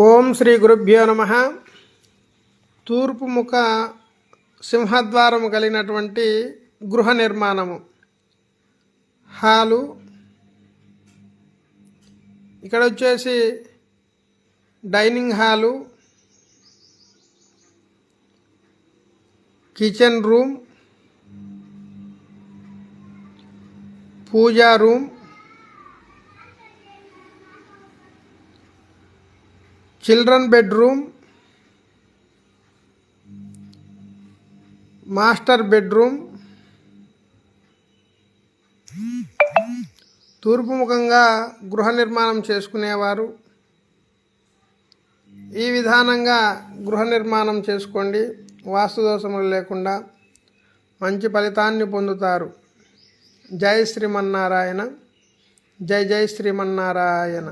ఓం శ్రీ గురుభ్యో నమ. తూర్పు ముఖ సింహద్వారము కలిగినటువంటి గృహ నిర్మాణము. హాలు. ఇక్కడ వచ్చేసి dining hall. Kitchen room. Puja room. Children bedroom master bedroom తూర్పుముఖంగా గృహ నిర్మాణం చేసుకునేవారు. ఈ విధానంగా గృహ నిర్మాణం చేసుకోండి వాస్తు దోషములు లేకుండా మంచి ఫలితాన్ని పొందుతారు. జై శ్రీమన్నారాయణ జై జై శ్రీమన్నారాయణ.